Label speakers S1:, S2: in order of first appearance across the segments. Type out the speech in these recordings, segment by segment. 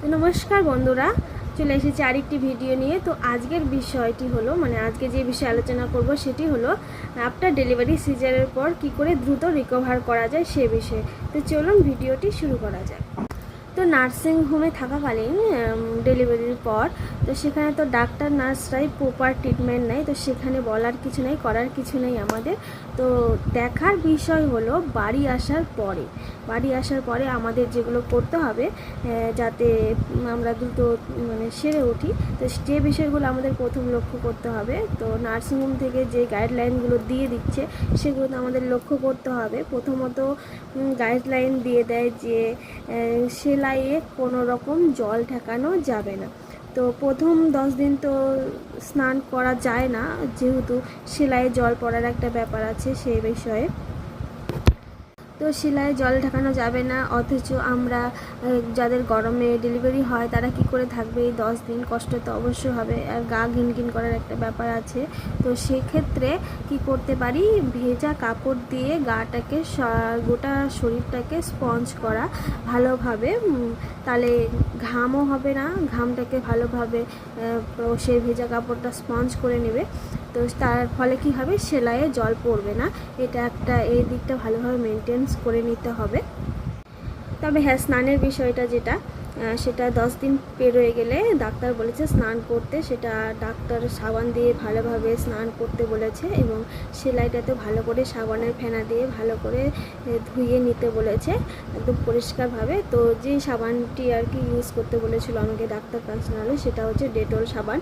S1: তো নমস্কার বন্ধুরা, চলে এসেছি আরেকটি ভিডিও নিয়ে। তো আজকের বিষয়টি হলো মানে আজকে যে বিষয়ে আলোচনা করব সেটি হলো, আপনার ডেলিভারি সিজারের পর কি করে দ্রুত রিকভার করা যায় সে বিষয়ে। তো চলুন ভিডিওটি শুরু করা যায় তো নার্সিং হোমে থাকাকালীন ডেলিভারির পর তো সেখানে তো ডাক্তার, নার্সরাই প্রপার ট্রিটমেন্ট নেয়। তো সেখানে বলার কিছু নেই, করার কিছু নেই আমাদের। তো দেখার বিষয় হলো বাড়ি আসার পরে, বাড়ি আসার পরে আমাদের যেগুলো করতে হবে যাতে আমরা দ্রুত মানে সেরে উঠি, তো যে বিষয়গুলো আমাদের প্রথম লক্ষ্য করতে হবে, তো নার্সিংহোম থেকে যে গাইডলাইনগুলো দিয়ে দিচ্ছে, সেগুলো তো আমাদের লক্ষ্য করতে হবে। প্রথমত গাইডলাইন দিয়ে দেয় যে সেলাইয়ে কোনো রকম জল ঠেকানো যাবে না। তো প্রথম দশ দিন তো স্নান করা যায় না, যেহেতু সেলাইয়ে জল পড়ার একটা ব্যাপার আছে সেই বিষয়ে। তো সেলাইয়ে জল ঢাকানো যাবে না, অথচ আমরা যাদের গরমে ডেলিভারি হয় তারা কি করে থাকবে? এই দশ দিন কষ্ট তো অবশ্যই হবে। আর গা ঘিনঘিন করার একটা ব্যাপার আছে। তো সেক্ষেত্রে কি করতে পারি? ভেজা কাপড় দিয়ে গাটাকে গোটা শরীরটাকে স্পঞ্জ করা ভালোভাবে তাহলে ঘামও হবে না। ঘামটাকে ভালোভাবে সেই ভেজা কাপড়টা স্পঞ্জ করে নেবে। তো তার ফলে কি হবে? সেলাইয়ে জল পড়বে না। এটা একটা, এই দিকটা ভালোভাবে মেনটেন্স করে নিতে হবে। তবে হ্যাঁ স্নানের বিষয়টা যেটা সেটা দশ দিন পেরোয় গেলে ডাক্তার বলেছে স্নান করতে, সেটা ডাক্তার সাবান দিয়ে ভালোভাবে স্নান করতে বলেছে এবং সেলাইটাতে ভালো করে সাবানের ফেনা দিয়ে ভালো করে ধুয়ে নিতে বলেছে, একদম পরিষ্কারভাবে। তো যে সাবানটি আর কি ইউজ করতে বলেছিল আমাকে ডাক্তার পার্সোনালি সেটা হচ্ছে ডেটল সাবান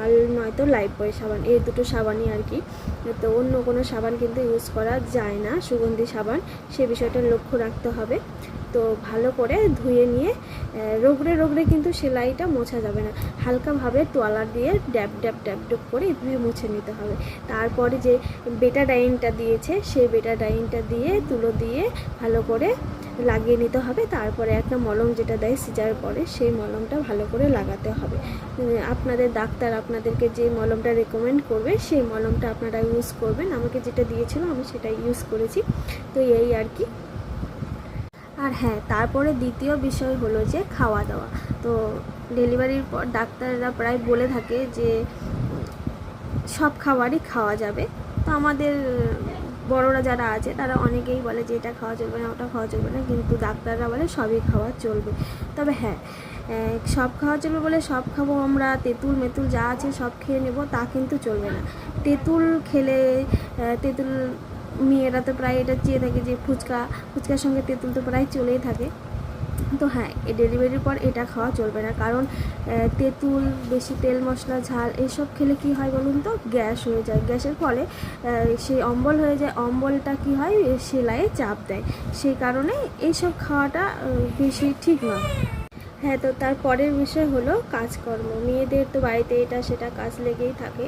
S1: আর নয়তো লাইফ বয় সাবান, এই দুটো সাবানই আর কি। তো অন্য কোনো সাবান কিন্তু ইউজ করা যায় না, সুগন্ধি সাবান, সে বিষয়টা লক্ষ্য রাখতে হবে। তো ভালো করে ধুয়ে নিয়ে রোগড়ে রোগড়ে কিন্তু সেলাইটা মোছা যাবে না। হালকাভাবে তোয়ালা দিয়ে ড্যাব ড্যাব ড্যাব ড্যাব করে এভাবে মুছে নিতে হবে। তারপরে যে বেটা ডাইনটা দিয়েছে, সেই বেটা ডাইনটা দিয়ে তুলো দিয়ে ভালো করে লাগিয়ে নিতে হবে। তারপরে একটা মলম যেটা দেয় সিজার পরে সেই মলমটা ভালো করে লাগাতে হবে। আপনাদের ডাক্তার আপনাদেরকে যে মলমটা রেকমেন্ড করবে, সেই মলমটা আপনারা ইউজ করবেন। আমাকে যেটা দিয়েছিল, আমি সেটা ইউজ করেছি। তো এই আর কি। আর হ্যাঁ তারপরে দ্বিতীয় বিষয় হলো যে খাওয়া দাওয়া। তো ডেলিভারির পর ডাক্তাররা প্রায় বলে থাকে যে, সব খাবারই খাওয়া যাবে। তো আমাদের বড়রা যারা আছে, তারা অনেকেই বলে যে, এটা খাওয়া চলবে না, ওটা খাওয়া চলবে না, কিন্তু ডাক্তাররা বলে সবই খাওয়া চলবে। তবে হ্যাঁ সব খাওয়া চলবে বলে সব খাব আমরা, তেঁতুল মেতুল যা আছে সব খেয়ে নেব, তা কিন্তু চলবে না। তেঁতুল খেলে তেঁতুল মেয়েরা তো প্রায় এটা চেয়ে থাকে যে ফুচকা, ফুচকার সঙ্গে তেঁতুল তো প্রায় চলেই থাকে। তো হ্যাঁ এই ডেলিভারির পর এটা খাওয়া চলবে না। কারণ তেঁতুল, বেশি তেল, মশলা, ঝাল এসব খেলে কি হয় বলুন তো? গ্যাস হয়ে যায়। গ্যাসের ফলে সেই অম্বল হয়ে যায়। অম্বলটা কি হয়? সেলাইয়ে চাপ দেয়। সেই কারণে এইসব খাওয়াটা বেশি ঠিক নয়। হ্যাঁ তো তার পরের বিষয় হলো কাজকর্ম। মেয়েদের তো বাড়িতে এটা সেটা কাজ লেগেই থাকে।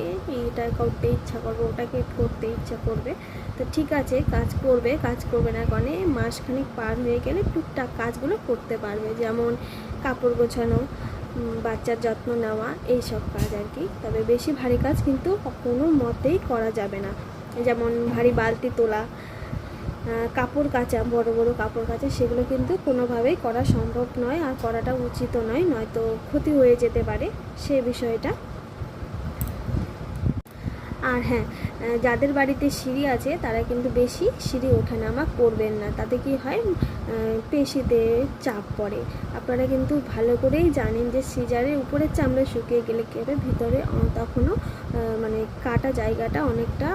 S1: এটা করতে ইচ্ছা করবে, ওটাকে করতে ইচ্ছা করবে। তো ঠিক আছে, কাজ করবে কাজ করবে না কারণে মাসখানেক পার হয়ে গেলে টুকটাক কাজগুলো করতে পারবে। যেমন কাপড় গোছানো বাচ্চার যত্ন নেওয়া এই সব কাজ আর কি। তবে বেশি ভারী কাজ কিন্তু কোনো মতেই করা যাবে না। যেমন ভারী বালতি তোলা কাপড় কাচা, বড় বড় কাপড় কাচা, সেগুলো কিন্তু কোনোভাবেই করা সম্ভব নয় আর করাটা উচিত নয়, নয়তো ক্ষতি হয়ে যেতে পারে সে বিষয়টা। আর হ্যাঁ যাদের বাড়িতে সিঁড়ি আছে, তারা কিন্তু বেশি সিঁড়ি ওঠানামা করবেন না। তাতে কি হয়? পেশিতে চাপ পড়ে। আপনারা কিন্তু ভালো করেই জানেন যে সিজারের উপরের চামড়া শুকিয়ে গেলে কী হবে ভিতরে তখনও মানে কাটা জায়গাটা অনেকটা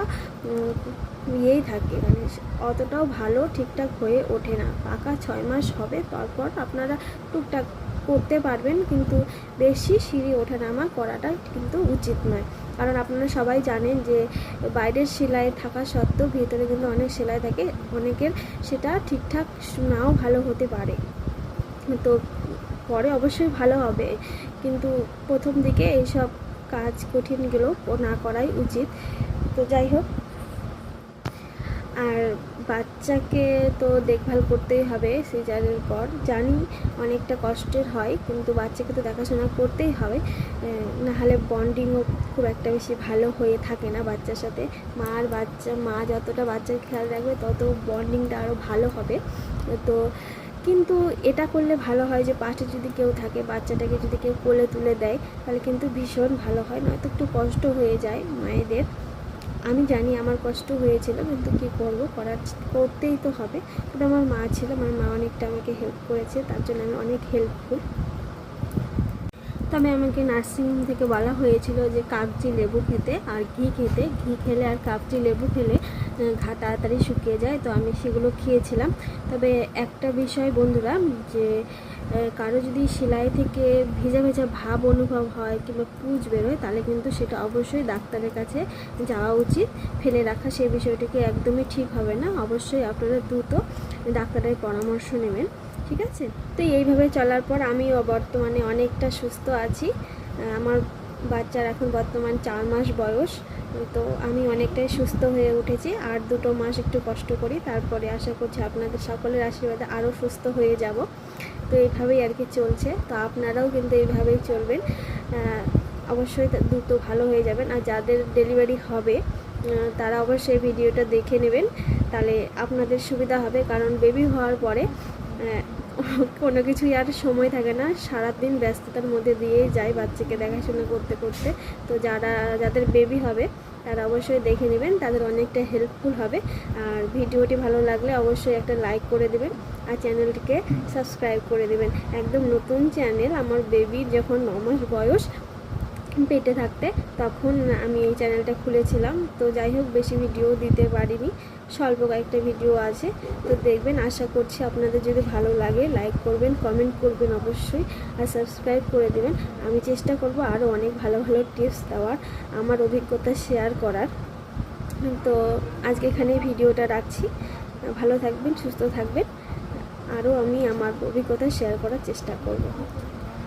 S1: ইয়েই থাকে। মানে অতটাও ভালো ঠিকঠাক হয়ে ওঠে না। পাকা ছয় মাস হবে, তারপর আপনারা টুকটাক করতে পারবেন, কিন্তু বেশি সিঁড়ি ওঠানামা করাটা কিন্তু উচিত নয়। কারণ আপনারা সবাই জানেন যে বাইরের সেলাই থাকা সত্ত্বেও ভেতরে কিন্তু অনেক সেলাই থাকে, অনেকের সেটা ঠিকঠাক নাও ভালো হতে পারে। তো পরে অবশ্যই ভালো হবে। কিন্তু প্রথম দিকে এইসব কাজ কঠিনগুলো না করাই উচিত। তো যাই হোক আর বাচ্চাকে তো দেখভাল করতেই হবে সিজারের পর। জানি অনেকটা কষ্টের হয়, কিন্তু বাচ্চাকে তো দেখাশোনা করতেই হবে। নাহলে বন্ডিংও খুব একটা বেশি ভালো হয়ে থাকে না বাচ্চার সাথে। মা আর বাচ্চা, মা যতটা বাচ্চার খেয়াল রাখবে, তত বন্ডিংটা আরও ভালো হবে। তো, কিন্তু এটা করলে ভালো হয় যে, পাশে যদি কেউ থাকে, বাচ্চাটাকে যদি কেউ কোলে তুলে দেয়, তাহলে কিন্তু ভীষণ ভালো হয়। নয়তো একটু কষ্ট হয়ে যায় মায়েদের। আমি জানি আমার কষ্ট হয়েছিল, কিন্তু কি করব? করার, করতেই তো হবে। কিন্তু আমার মা ছিল, আমার মা অনেকটা আমাকে হেল্প করেছে, তার জন্য আমি অনেক হেল্পফুল তবে আমাকে নার্সিংহোম থেকে বলা হয়েছিল যে, কাগজি লেবু খেতে আর ঘি খেতে। ঘি খেলে আর কাগজি লেবু খেলে ঘা তাড়াতাড়ি শুকিয়ে যায়, তো আমি সেগুলো খেয়েছিলাম। তবে একটা বিষয় বন্ধুরা, যে কারও যদি সেলাই থেকে ভেজা ভেজা ভাব অনুভব হয় কিংবা পুজ বেরোয়, তাহলে কিন্তু সেটা অবশ্যই ডাক্তারের কাছে যাওয়া উচিত। ফেলে রাখা সেই বিষয়টিকে একদমই ঠিক হবে না। অবশ্যই আপনারা দ্রুত ডাক্তারের পরামর্শ নেবেন, ঠিক আছে? তো এইভাবে চলার পর আমিও বর্তমানে অনেকটা সুস্থ আছি। আমার বাচ্চার এখন বর্তমান চার মাস বয়স। তো আমি অনেকটাই সুস্থ হয়ে উঠেছি, আর দুটো মাস একটু কষ্ট করি, তারপরে আশা করছি আপনাদের সকলের আশীর্বাদে আরও সুস্থ হয়ে যাব। তো এইভাবেই আর কি চলছে, তো আপনারাও কিন্তু এইভাবেই চলবেন। অবশ্যই দ্রুত ভালো হয়ে যাবেন, আর যাদের ডেলিভারি হবে তারা অবশ্যই ভিডিওটা দেখে নেবেন। তাহলে আপনাদের সুবিধা হবে, কারণ বেবি হওয়ার পরে কোনো কিছুই আর সময় থাকে না। সারাদিন ব্যস্ততার মধ্যে দিয়েই যায় বাচ্চাকে দেখাশোনা করতে করতে। তো যারা, যাদের বেবি হবে, তারা অবশ্যই দেখে নেবেন, তাদের অনেকটা হেল্পফুল হবে। আর ভিডিওটি ভালো লাগলে অবশ্যই একটা লাইক করে দেবেন আর চ্যানেলটিকে সাবস্ক্রাইব করে দেবেন। একদম নতুন চ্যানেল আমার বেবির যখন নমাস মাস বয়স পেটে থাকতে, তখন আমি এই চ্যানেলটা খুলেছিলাম। তো যাই হোক, বেশি ভিডিও দিতে পারিনি, স্বল্প কয়েকটা ভিডিও আছে। তো দেখবেন, আশা করছি আপনাদের যদি ভালো লাগে লাইক করবেন কমেন্ট করবেন অবশ্যই, আর সাবস্ক্রাইব করে দেবেন। আমি চেষ্টা করব আরও অনেক ভালো ভালো টিপস দেওয়ার, আমার অভিজ্ঞতা শেয়ার করার। তো আজকে এখানেই ভিডিওটা রাখছি। ভালো থাকবেন, সুস্থ থাকবেন। আরও আমি আমার অভিজ্ঞতা শেয়ার করার চেষ্টা করব।